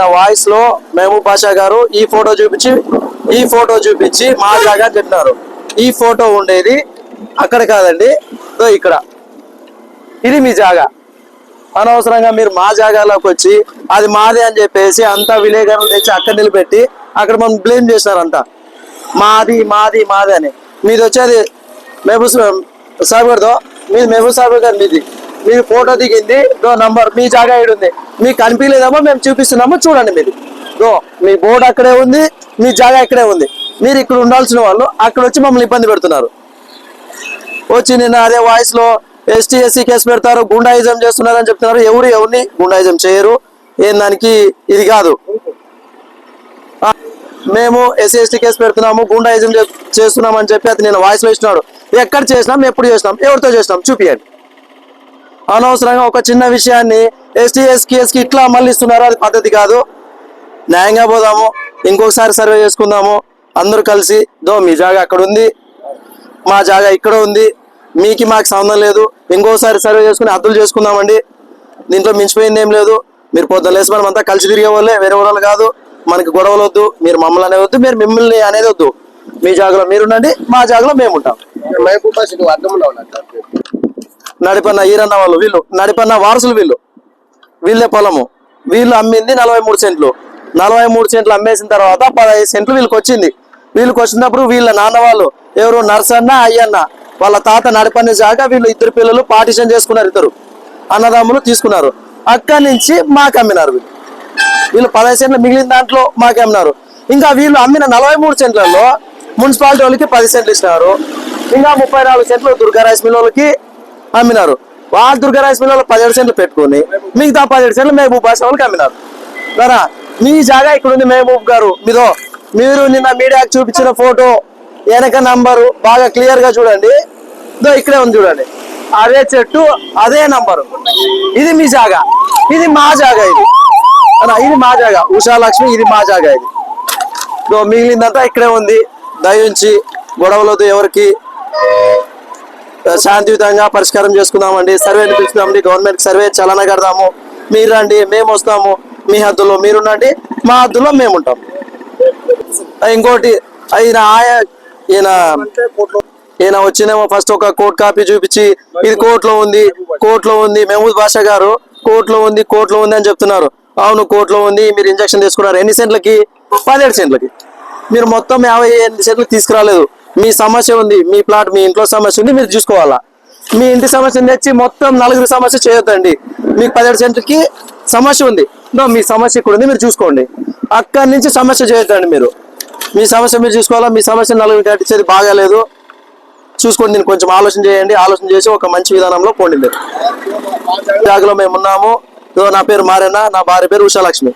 నిన్న వాయిస్లో మహబూబ్ పాషా గారు ఈ ఫోటో చూపించి ఈ ఫోటో చూపించి మా జాగా అని చెప్పినారు. ఈ ఫోటో ఉండేది అక్కడ కాదండి. ఇక్కడ. ఇది మీ జాగా. అనవసరంగా మీరు మా జాగాలోకి వచ్చి అది మాదే అని చెప్పేసి అంతా విలేకరులు తెచ్చి అక్కడ నిలబెట్టి అక్కడ మనం బ్లేమ్ చేసినారు అంతా మాది మాది మాది అని. మీది వచ్చేది మహబూబ్ సాబ్ గారితో మీది మహబూబ్ సాబ్ గారు మీది. మీరు ఫోటో దిగింది. దో నంబర్ మీ జాగా ఉంది. మీకు కనిపించలేదేమో మేము చూపిస్తున్నాము చూడండి మీరు. దో మీ బోర్డు అక్కడే ఉంది మీ జాగా ఇక్కడే ఉంది. మీరు ఇక్కడ ఉండాల్సిన వాళ్ళు అక్కడ వచ్చి మమ్మల్ని ఇబ్బంది పెడుతున్నారు. వచ్చి నిన్న అదే వాయిస్లో ఎస్టీ ఎస్సీ కేసు పెడతారు గుండాయిజం చేస్తున్నారని చెప్తున్నారు. ఎవరు ఎవరిని గుండాయిజం చేయరు. ఏం దానికి ఇది కాదు. మేము ఎస్సీ ఎస్టీ కేసు పెడుతున్నాము గుండాయిజం చేస్తున్నామని చెప్పి అది నేను వాయిస్లో ఇచ్చినాడు ఎక్కడ చేసినాం ఎప్పుడు చేసినాం ఎవరితో చేసినాం చూపియండి. అనవసరంగా ఒక చిన్న విషయాన్ని ఎస్టీ ఎస్కి ఇట్లా మళ్ళీ ఇస్తున్నారు అది పద్ధతి కాదు. న్యాయంగా పోదాము ఇంకొకసారి సర్వే చేసుకుందాము అందరూ కలిసి దో మీ జాగా అక్కడ ఉంది మా జాగా ఇక్కడ ఉంది మీకు మాకు సంబంధం లేదు ఇంకోసారి సర్వే చేసుకుని హద్దులు చేసుకుందామండి దీంట్లో మించిపోయింది ఏం లేదు మీరు పొద్దున్న లేసి మనం అంతా కలిసి తిరిగే వాళ్ళే వేరే వాళ్ళు కాదు మనకి గొడవలు వద్దు మీరు మమ్మల్ని అనేది వద్దు మీరు మిమ్మల్ని అనేది వద్దు మీ జాగలో మీరు ఉండండి మా జాగలో మేము ఉంటాం మహబూబ్ అర్థం నడిపన్న ఈరన్న వాళ్ళు వీళ్ళు నడిపన్న వారసులు వీళ్ళు. వీళ్ళే పొలము. వీళ్ళు అమ్మింది నలభై మూడు సెంట్లు. నలభై మూడు సెంట్లు అమ్మేసిన తర్వాత పదహైదు సెంట్లు వీళ్ళకి వచ్చింది. వీళ్ళకి వచ్చినప్పుడు వీళ్ళ నాన్న వాళ్ళు ఎవరు? నర్సన్న అయ్యన్న. వాళ్ళ తాత నడిపన్న జాగా వీళ్ళు ఇద్దరు పిల్లలు పార్టిషన్ చేసుకున్నారు ఇద్దరు. అన్నదమ్ములు తీసుకున్నారు. అక్కడి నుంచి మాకు అమ్మినారు వీళ్ళు. వీళ్ళు పదహైదు సెంట్లు మిగిలిన దాంట్లో మాకు అమ్మినారు. ఇంకా వీళ్ళు అమ్మిన నలభై మూడు సెంట్లలో మున్సిపాలిటీ వాళ్ళకి పది సెంట్లు ఇచ్చినారు. ఇంకా ముప్పై నాలుగు సెంట్లు దుర్గారాజ్ మిల్ వాళ్ళకి అమ్మినారు. వాళ్ళు దుర్గా రైస్ మిల్ పదిహేడు సెంట్లు పెట్టుకుని మిగతా పదిహేడు సెంట్లు మహబూబ్ బాషా వాళ్ళకి అమ్మినారు. సరా మీ జాగా ఇక్కడ ఉంది మహబూబ్ గారు. మీదో మీరు నిన్న మీడియాకి చూపించిన ఫోటో వెనక నంబరు బాగా క్లియర్గా చూడండి. ఇదో ఇక్కడే ఉంది చూడండి. అదే చెట్టు అదే నంబరు. ఇది మీ జాగా. ఇది మా జాగా ఇది. ఇది మా జాగా. ఉషా లక్ష్మి ఇది మా జాగా ఇది. మిగిలిందంతా ఇక్కడే ఉంది. దయించి గొడవలతో ఎవరికి శాంతియుతంగా పరిష్కారం చేసుకుందామండి. సర్వే పిలుచుకుందామండి గవర్నమెంట్ సర్వే చలన కడదాము. మీరు రండి మేము వస్తాము. మీ హద్దులో మీరుండండి మా హద్దులో మేము ఉంటాం ఇంకోటి ఈయన ఆయా ఈయన ఈయన వచ్చినేమో ఫస్ట్ ఒక కోర్ట్ కాపీ చూపించి ఇది కోర్టులో ఉంది కోర్టులో ఉంది. మహమూద్ బాషా గారు కోర్టులో ఉంది కోర్టులో ఉంది అని చెప్తున్నారు. అవును కోర్టులో ఉంది మీరు ఇంజక్షన్ తీసుకున్నారు. ఎన్ని సెంట్లకి? పదిహేడు సెంట్లకి. మీరు మొత్తం యాభై ఎనిమిది సెంట్లకు తీసుకురాలేదు. మీ సమస్య ఉంది మీ ప్లాట్ మీ ఇంట్లో సమస్య ఉంది మీరు చూసుకోవాలా? మీ ఇంటి సమస్యను తెచ్చి మొత్తం నలుగురు సమస్య చేయొద్దండి. మీకు పదిహేడు సెంట్లకి సమస్య ఉంది. నో మీ సమస్య ఇక్కడ ఉంది మీరు చూసుకోండి. అక్కడి నుంచి సమస్య చేయొద్దండి మీరు. మీ సమస్య మీరు చూసుకోవాలా? మీ సమస్య నలుగురు కట్టించేది బాగాలేదు చూసుకోండి దీన్ని కొంచెం ఆలోచన చేయండి. ఆలోచన చేసి ఒక మంచి విధానంలో పోండి మీరు. జాగలో మేము ఉన్నాము. నా పేరు మారేనా నా భార్య పేరు ఉషాలక్ష్మి.